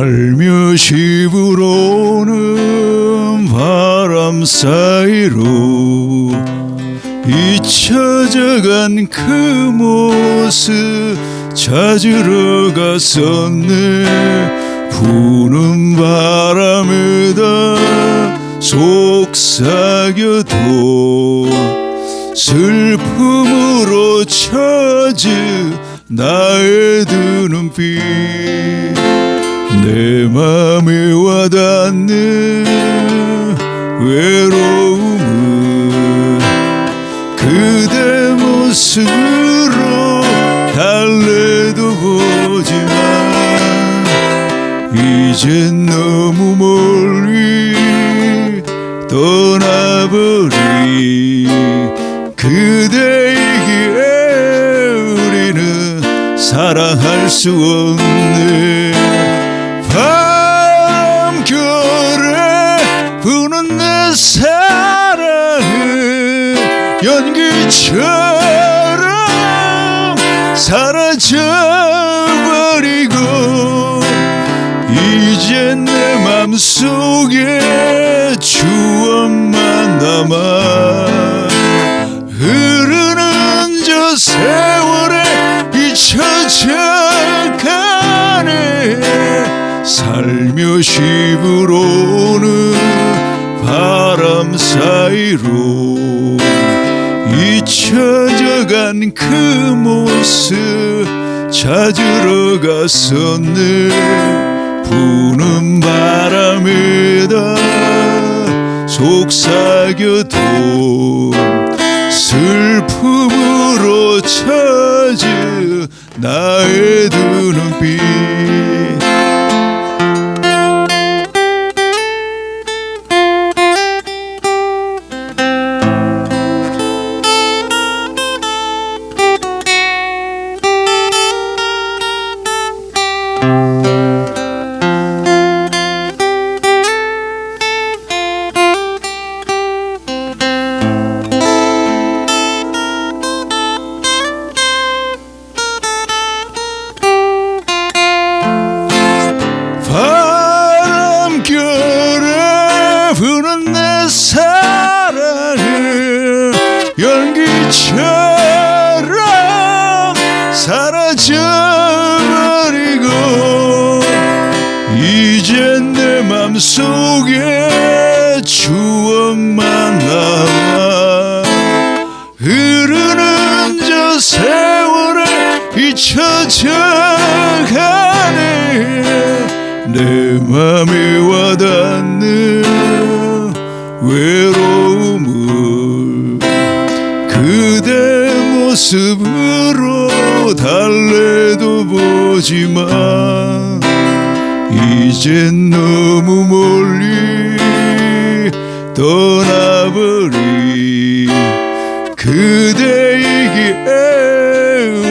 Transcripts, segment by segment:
살며시 불어오는 바람 사이로 잊혀져간 그 모습 찾으러 갔었네. 부는 바람에다 속삭여도 슬픔으로 찾은 나의 두 눈빛. 내 맘에 와닿는 외로움은 그대 모습으로 달래도 보지만 이젠 너무 멀리 떠나버린 그대에게 우리는 사랑할 수 없네 연기처럼 사라져버리고 이젠 내 맘속에 추억만 남아 흐르는 저 세월에 잊혀져 가네. 살며시 불어오는 바람 사이로 잊혀져간 그 모습 찾으러 갔었네. 부는 바람에다 속삭여도 슬픔으로 처진 나의 두 눈빛 연기처럼 사라져버리고 이젠 내 맘속에 추억만 남아 흐르는 저 세월에 잊혀져가네. 내 맘에 와닿는 외로움 모습으로 달래도 보지만 이젠 너무 멀리 떠나버린 그대에게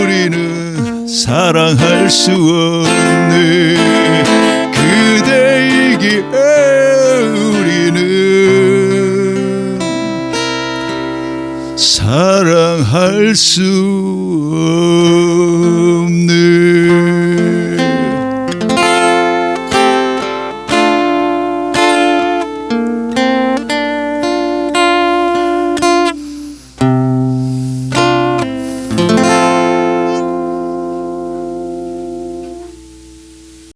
우리는 사랑할 수 없네 사랑할 수